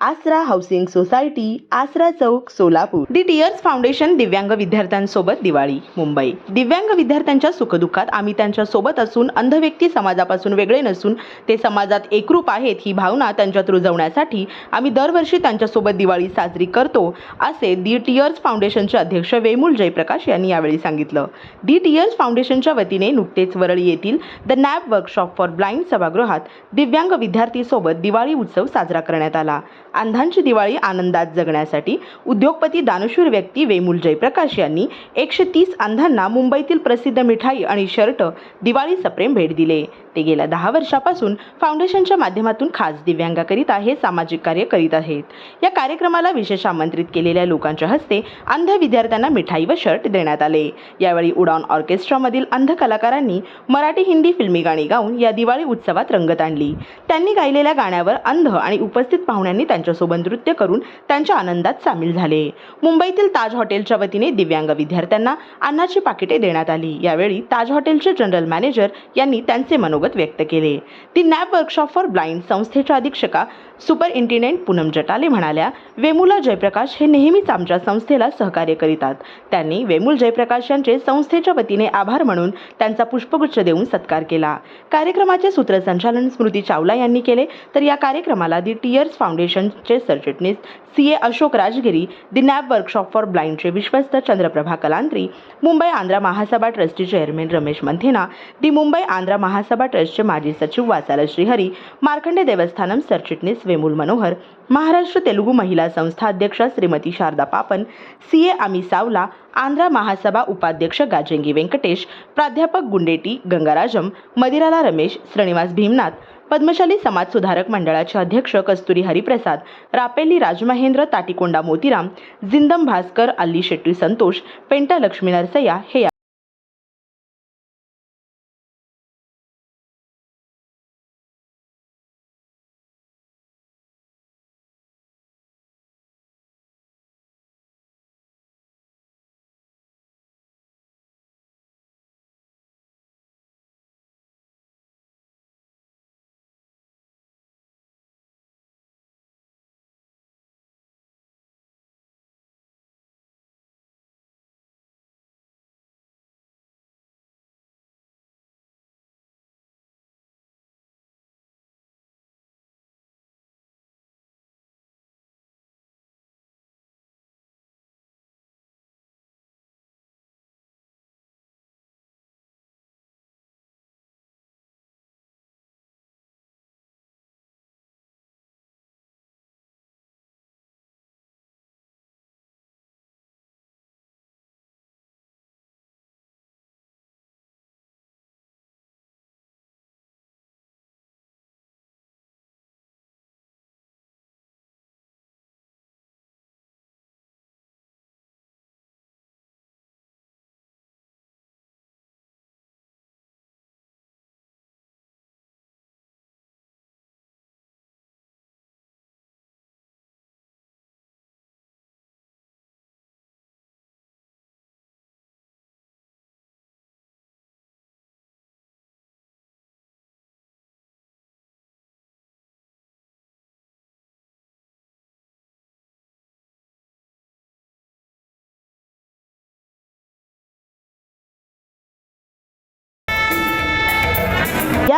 Aasra housing society Aasra Chowk Solapur. The tears foundation दिव्यांग विद्यार्थ्यांसोबत दिवाळी मुंबई. दिव्यांग विद्यार्थ्यांच्या सुखदुःखात आम्ही त्यांच्यासोबत असून अंध व्यक्ती समाजापासून वेगळे नसून ते समाजात एकरूप आहेत ही भावना त्यांच्यात रुजवण्यासाठी आम्ही दरवर्षी त्यांच्यासोबत दिवाळी साजरी करतो असे दी टियर्स फाउंडेशनचे अध्यक्ष वेमूल जयप्रकाश यांनी यावेळी सांगितलं. दी टियर्स फाउंडेशनच्या वतीने नुकतेच वरळी येथील the NAB workshop for blind सभागृहात दिव्यांग विद्यार्थीसोबत दिवाळी उत्सव साजरा करण्यात आला. अंधांची दिवाळी आनंदात जगण्यासाठी उद्योगपती दानशूर व्यक्ती वेमुल जयप्रकाश यांनी एकशे तीस अंधांना मुंबईतील प्रसिद्ध मिठाई आणि शर्ट दिवाळी सप्रेम भेट दिले. ते गेल्या दहा वर्षापासून फाउंडेशनच्या माध्यमातून खास दिव्यांगाकरिता हे सामाजिक कार्य करीत आहेत. या कार्यक्रमाला विशेष आमंत्रित केलेल्या लोकांच्या हस्ते अंध विद्यार्थ्यांना मिठाई व शर्ट देण्यात आले. यावेळी उडान ऑर्केस्ट्रामधील अंध कलाकारांनी मराठी हिंदी फिल्मी गाणी गाऊन या दिवाळी उत्सवात रंगत आणली. त्यांनी गायलेल्या गाण्यावर अंध आणि उपस्थित पाहुण्यांनी त्यांच्यासोबत नृत्य करून त्यांच्या आनंदात सामील झाले. मुंबईतील ताज हॉटेलच्या वतीने दिव्यांग विद्यार्थ्यांना अन्नाची पाकिटे देण्यात आली. यावेळी ताज हॉटेलचे जनरल मॅनेजर यांनी त्यांचे मनोगत व्यक्त केले. ती नॅब वर्कशॉप फॉर ब्लाइंड संस्थेच्या अधीक्षका सुपरइन्टेंडेंट पूनम जटाले म्हणाल्या वेमुला जयप्रकाश हे नेहमीच आमच्या संस्थेला सहकार्य करीतात. त्यांनी वेमुल जयप्रकाश यांचे संस्थेच्या वतीने आभार म्हणून त्यांचा पुष्पगुच्छ देऊन सत्कार केला. कार्यक्रमाचे सूत्रसंचालन स्मृती चावला यांनी केले. तर या कार्यक्रमाला दी टियर्स फाउंडेशनचे सरचिटणीस C A Ashok Rajgiri the NAB workshop for ब्लाइंडचे विश्वस्त Chandraprabha Kalantri Mumbai Andhra Mahasabha trustee chairman Ramesh Manthena the Mumbai Andhra Mahasabha ट्रस्टचे माजी सचिव वासाला श्रीहरी मार्कंडे देवस्थानम सरचिटणीस वेमुल मनोहर महाराष्ट्र तेलुगू महिला संस्था अध्यक्ष श्रीमती शारदा पापन सी ए आमी सावला आंध्रा महासभा उपाध्यक्ष गाजेंगी व्यंकटेश प्राध्यापक गुंडेटी गंगाराजम मदिराला रमेश श्रीनिवास भीमनाथ पद्मशाली समाज सुधारक मंडळाचे अध्यक्ष कस्तुरी हरिप्रसाद रापेली राजमहेंद्र ताटिकोंडा मोतीराम जिंदम भास्कर अल्ली शेट्टी संतोष पेंटा लक्ष्मी नरसय्या हे